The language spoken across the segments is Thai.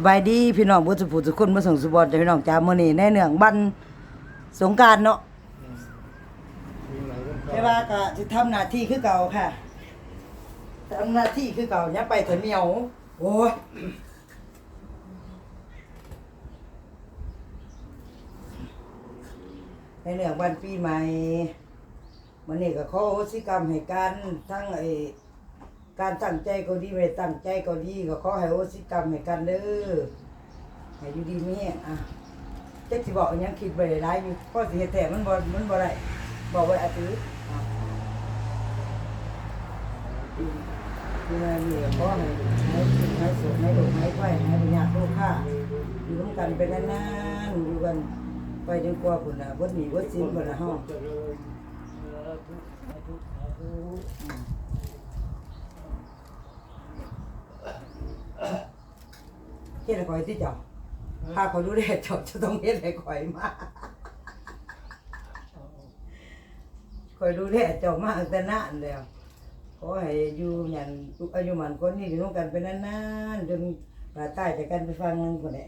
สบายดีพี่น้องบุษผู้ทุกคนมาส่งสุบอลจากพี่น้องจ้ามื้อนี้ในเนื่องบันสงกรารเนาะแต่ว่าก็สิทำหน้าที่คือเก่าค่ะทำหน้าที่คือเก่าอย่าไปเถอะเหมียวโอ้ยในเนื่องวันปีใหม่มื้อนี้ก็ขอโหสิกรรมให้กันทั้งไอ้ การตั้งใจก็ดีไม่ตั้งใจก็ดีก็ขอให้โอสิกรรมให้กันเด้อให้อยู่ดีมีอะเจักสิบอกอิหยังคิดไว้หลายอยู่พอสิเฮ็ดแต่มันบ่มันบ่ได้บอกไว้อาทิตย์อะคือว่านี่ขอให้ให้ให้สุขให้ลูให้ไว้ให้ปัญญาลูกค้าอยู่ร่วมกันไปนานๆอยู่กันไปจนกว่าพุ่นน่ะบ่หนีบ่สิ้นพุ่นน่ะเฮา ฮ็ดให้ข่อยที่เจ้าถ้าข่อยรู้ได้เจ้าจะต้องเฮ็ดให้ข่อยมาข่อยรู้ได้เจ้ามาตั้งแต่นานแล้วขอให้อยู่ยันอายุมันคนนี้อยู่ร่วมกันไปนานๆจนป่าใต้จากกันไปฟังนึงคนไหน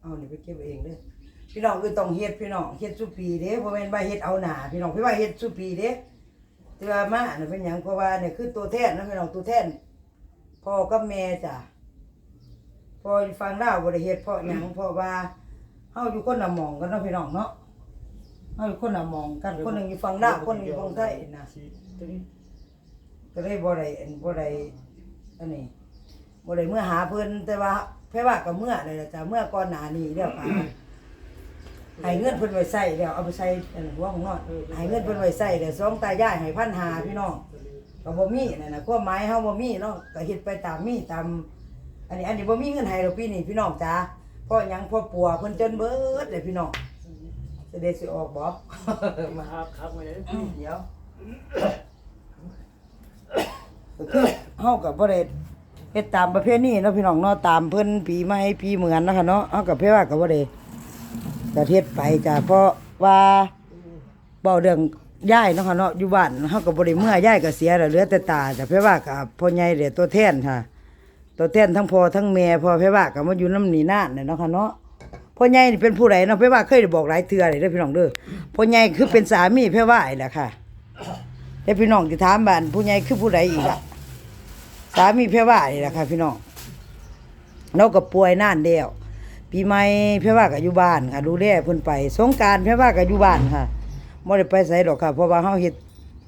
เอานี่ไปเก็บเองเด้อพี่น้องคือต้องเฮ็ดพี่น้องเฮ็ดสุปีเด้บ่แม่นว่าเฮ็ดเอาหน้าพี่น้องพี่ว่าเฮ็ดสุปีเด้แต่ว่ามาน่ะเป็นหยังเพราะว่าเนี่ยคือตัวแทนนะพี่น้องตัวแทนพ่อกับแม่จ้ะ พอฟังลาวบ่ได้เฮ็ดเพราะหยังเพราะว่าเฮาอยู่คนละหมองกันเนาะพี่น้องเนาะเฮาอยู่คนละหมองกันคนหนึงอยู่ฝั่งลาวคนหนึงอยู่ฝั่งไทยนะก็เลยบ่ได้อันบ่ได้อันนี้บ่ได้เมื่อหาเพิ่นแต่ว่าแพ่ว่าก็เมื่อเลยล่ะจ้ะเมื่อก่อนหน้านี้แล้วค่ะให้เงินเพิ่นไว้ใช้แล้วเอาไปใช้อันหัวของนอนให้เงินเพิ่นไว้ใช้แล้วสองตายายให้พันหาพี่น้องก็บ่มีนั่นน่ะความหมายเฮาบ่มีเนาะก็เฮ็ดไปตามมีตาม อันนี้อันนี้บ่มีเงินให้ดอกปีนี้พี่น้องจ้าเพราะหยังเพราะปัวเพิ่นจนเบิดเลยพี่น้องจะได้สิออกบ่ มาครับครับมาเลยเดี๋ยวก็คือเฮากับบ่ได้เฮ็ดตามประเพณีเนาะพี่น้องเนาะตามเพิ่นปีใหม่ปีเหมือนนะคะเนาะเฮากับเพิ่นว่าก็บ่ได้ก็เฮ็ดไปจ้ะเพราะว่าเว้าเรื่องย้ายเนาะค่ะเนาะอยู่บ้านเฮาก็บ่ได้เมื่อย้ายก็เสียแล้วเหลือแต่ตาจ้ะเพิ่นว่ากับพ่อใหญ่เดี๋ยวตัวแทนค่ะ ตัวแทนทั้งพ่อทั้งแม่พ่อเพิ่ว่าก็มาอยู่น้ำหนี่นานเนาะค่ะเนาะพ่อใหญ่นี่เป็นผู้ใดเนาะเพิ่ว่าเคยได้บอกหลายเทื่อเลยเด้อพี่น้องเด้อพ่อใหญ่คือเป็นสามีเพิ่ว่านี่แหละค่ะแล้วพี่น้องจะถามบ้านผู้ใหญ่คือผู้ใดอีกล่ะสามีเพื่อว่านี่แหละค่ะ พี่น้องเราก็ป่วยนานเดียวปีใหม่เพื่อว่าก็อยู่บ้านค่ะ ดูแลเพิ่นไป สงการเพื่อว่าก็อยู่บ้านค่ะบ่ได้ไปไสดอกค่ะ เพราะว่าเฮาเฮ็ด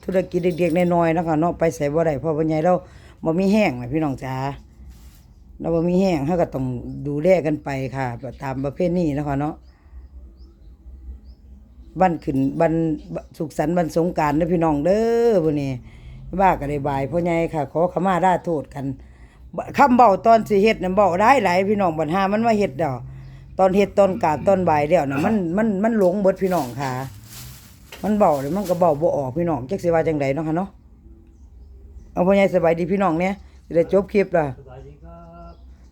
ธุรกิจเด็กๆน้อยๆนะคะเนาะไปไสบ่ได้เพราะว่าใหญ่เราบ่มีแห้งนะพี่น้องจ๋า เราบ่มีแห้งเฮาก็ต้องดูแลกันไปค่ะ ตามประเพณีเนะค่ะเนาะวันขึ้นวันสุขสันต์วันสงการเด้อพี่น้องเด้อวันนี้ว่าก็ได้บายพ่อใหญ่ค่ะ ขอขมาได้โทษกันบคำเบาตอนสิเฮ็ดน่ะเบาได้หลายพี่น้องบัดหามันมาเฮ็ดดอกตอนเฮ็ดตอนกาตอนบ่ายแล้วน่ะมันมันมันหลงเบิดพี่น้องค่ะ มันเบาเลยมันก็เบาบ่ออกพี่น้องจักสิว่าจังไดเนาะค่ะเนาะเอาพ่อใหญ่สบายดีพี่น้องเนี่ยสิได้จบคลิปล่ะ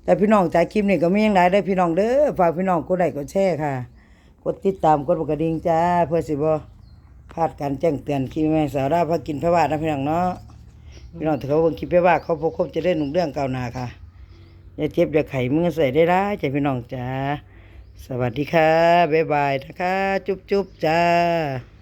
แต่พี่น้องจากคลิปนี้ก็มีอย่างไรได้พี่น้องเด้อฝากพี่น้องกดไลค์กดแชร์ค่ะ กดติดตามกดกระดิ่งจ้าเพื่อสิบ่พลาดการแจ้งเตือนคลิปแม่สาวราพากินพระวาดนะพี่น้องเนาะพี่น้องถือเขาบิ่งคลิปพระวาเขาพบคบจะได้หนุ่งเรื่องเก่านาค่ะอย่าเจ็บอย่าไข้มือใส่ได้ร้ายจ้าพี่น้องจ้าสวัสดีค่ะบ๊ายบายนะคะ จุ๊บจุ๊บจ้า